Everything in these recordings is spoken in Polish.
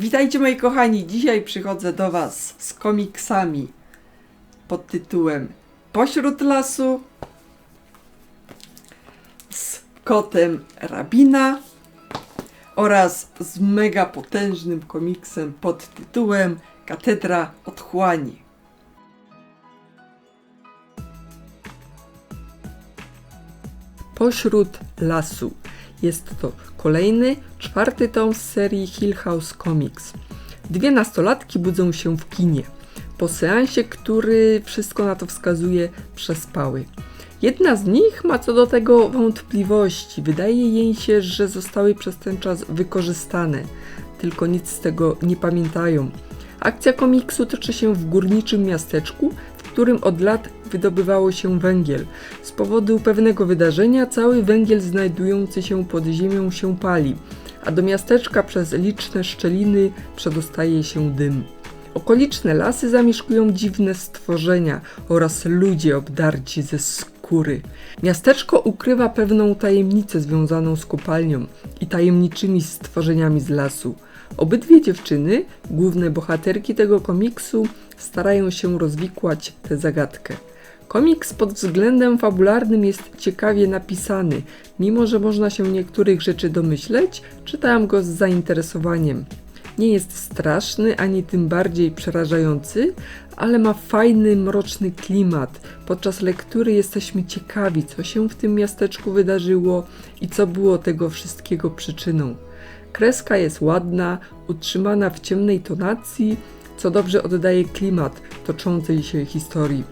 Witajcie moi kochani, dzisiaj przychodzę do Was z komiksami pod tytułem Pośród lasu z kotem Rabina oraz z mega potężnym komiksem pod tytułem Katedra Otchłani. Pośród lasu. Jest to kolejny, czwarty tom z serii Hill House Comics. Dwie nastolatki budzą się w kinie. Po seansie, który wszystko na to wskazuje, przespały. Jedna z nich ma co do tego wątpliwości. Wydaje jej się, że zostały przez ten czas wykorzystane, tylko nic z tego nie pamiętają. Akcja komiksu toczy się w górniczym miasteczku, którym od lat wydobywało się węgiel. Z powodu pewnego wydarzenia cały węgiel znajdujący się pod ziemią się pali, a do miasteczka przez liczne szczeliny przedostaje się dym. Okoliczne lasy zamieszkują dziwne stworzenia oraz ludzie obdarci ze skóry. Miasteczko ukrywa pewną tajemnicę związaną z kopalnią i tajemniczymi stworzeniami z lasu. Obydwie dziewczyny, główne bohaterki tego komiksu, starają się rozwikłać tę zagadkę. Komiks pod względem fabularnym jest ciekawie napisany. Mimo, że można się niektórych rzeczy domyśleć, czytałam go z zainteresowaniem. Nie jest straszny ani tym bardziej przerażający, ale ma fajny, mroczny klimat. Podczas lektury jesteśmy ciekawi, co się w tym miasteczku wydarzyło i co było tego wszystkiego przyczyną. Kreska jest ładna, utrzymana w ciemnej tonacji, co dobrze oddaje klimat toczącej się historii.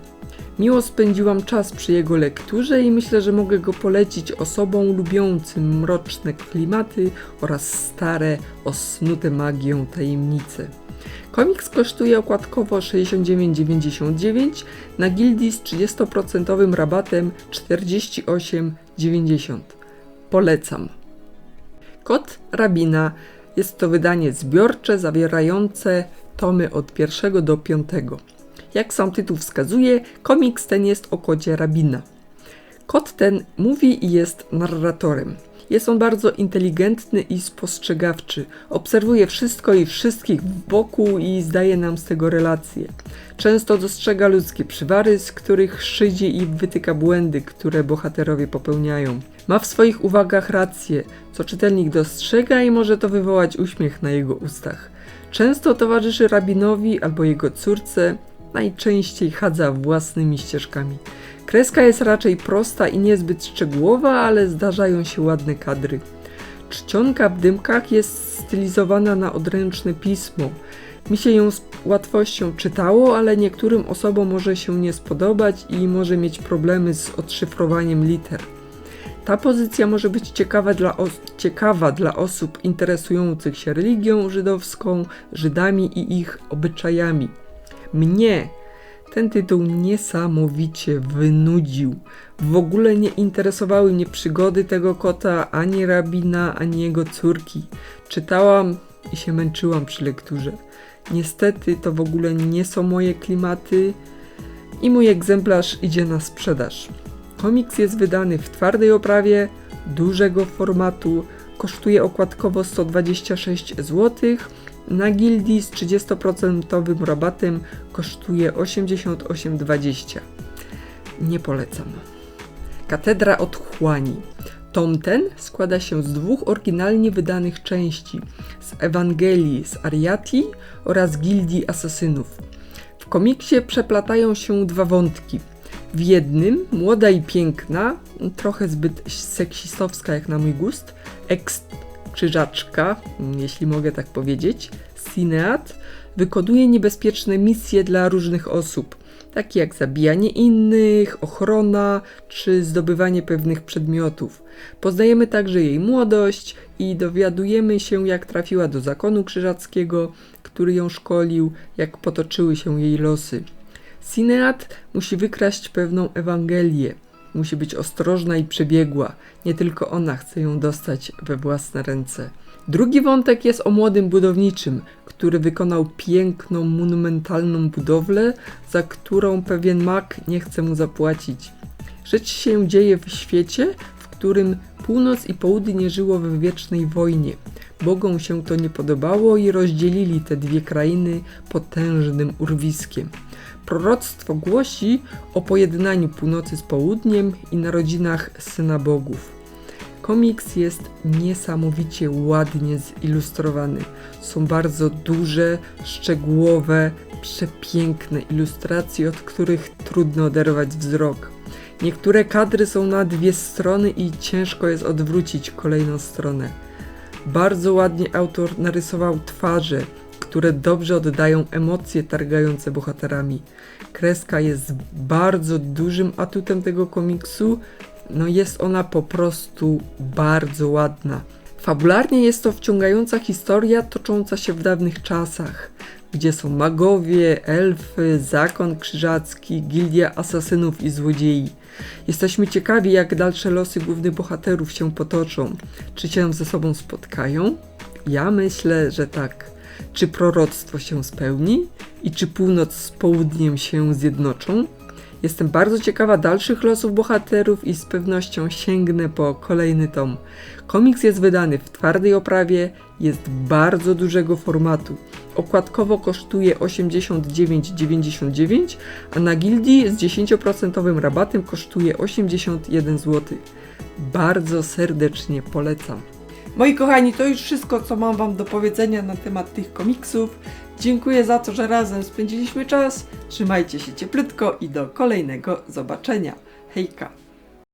Miło spędziłam czas przy jego lekturze i myślę, że mogę go polecić osobom lubiącym mroczne klimaty oraz stare, osnute magią tajemnice. Komiks kosztuje okładkowo 69,99, na gildii z 30% rabatem 48,90. Polecam. Kot Rabina jest to wydanie zbiorcze zawierające tomy od pierwszego do piątego. Jak sam tytuł wskazuje, komiks ten jest o kocie Rabina. Kot ten mówi i jest narratorem. Jest on bardzo inteligentny i spostrzegawczy. Obserwuje wszystko i wszystkich wokół i zdaje nam z tego relacje. Często dostrzega ludzkie przywary, z których szydzi i wytyka błędy, które bohaterowie popełniają. Ma w swoich uwagach rację, co czytelnik dostrzega i może to wywołać uśmiech na jego ustach. Często towarzyszy rabinowi albo jego córce, najczęściej chadza własnymi ścieżkami. Kreska jest raczej prosta i niezbyt szczegółowa, ale zdarzają się ładne kadry. Czcionka w dymkach jest stylizowana na odręczne pismo. Mi się ją z łatwością czytało, ale niektórym osobom może się nie spodobać i może mieć problemy z odszyfrowaniem liter. Ta pozycja może być ciekawa dla, ciekawa dla osób interesujących się religią żydowską, Żydami i ich obyczajami. Mnie ten tytuł niesamowicie wynudził. W ogóle nie interesowały mnie przygody tego kota, ani rabina, ani jego córki. Czytałam i się męczyłam przy lekturze. Niestety to w ogóle nie są moje klimaty i mój egzemplarz idzie na sprzedaż. Komiks jest wydany w twardej oprawie, dużego formatu, kosztuje okładkowo 126 zł, na gildii z 30% rabatem kosztuje 88,20. Nie polecam. Katedra Otchłani. Tom ten składa się z dwóch oryginalnie wydanych części: z Ewangelii z Ariati oraz Gildii Asasynów. W komiksie przeplatają się dwa wątki. W jednym młoda i piękna, trochę zbyt seksistowska jak na mój gust, eks krzyżaczka, jeśli mogę tak powiedzieć, Sinead, wykonuje niebezpieczne misje dla różnych osób, takie jak zabijanie innych, ochrona czy zdobywanie pewnych przedmiotów. Poznajemy także jej młodość i dowiadujemy się, jak trafiła do zakonu krzyżackiego, który ją szkolił, jak potoczyły się jej losy. Sinead musi wykraść pewną Ewangelię. Musi być ostrożna i przebiegła. Nie tylko ona chce ją dostać we własne ręce. Drugi wątek jest o młodym budowniczym, który wykonał piękną, monumentalną budowlę, za którą pewien mak nie chce mu zapłacić. Rzecz się dzieje w świecie, w którym północ i południe żyło we wiecznej wojnie. Bogom się to nie podobało i rozdzielili te dwie krainy potężnym urwiskiem. Proroctwo głosi o pojednaniu północy z południem i narodzinach syna bogów. Komiks jest niesamowicie ładnie zilustrowany. Są bardzo duże, szczegółowe, przepiękne ilustracje, od których trudno oderwać wzrok. Niektóre kadry są na dwie strony i ciężko jest odwrócić kolejną stronę. Bardzo ładnie autor narysował twarze, które dobrze oddają emocje targające bohaterami. Kreska jest bardzo dużym atutem tego komiksu, no jest ona po prostu bardzo ładna. Fabularnie jest to wciągająca historia tocząca się w dawnych czasach, gdzie są magowie, elfy, zakon krzyżacki, gildia asasynów i złodziei. Jesteśmy ciekawi, jak dalsze losy głównych bohaterów się potoczą. Czy się ze sobą spotkają? Ja myślę, że tak. Czy proroctwo się spełni? I czy północ z południem się zjednoczą? Jestem bardzo ciekawa dalszych losów bohaterów i z pewnością sięgnę po kolejny tom. Komiks jest wydany w twardej oprawie, jest bardzo dużego formatu. Okładkowo kosztuje 89,99, a na gildii z 10% rabatem kosztuje 81 zł. Bardzo serdecznie polecam. Moi kochani, to już wszystko, co mam Wam do powiedzenia na temat tych komiksów. Dziękuję za to, że razem spędziliśmy czas. Trzymajcie się cieplutko i do kolejnego zobaczenia. Hejka!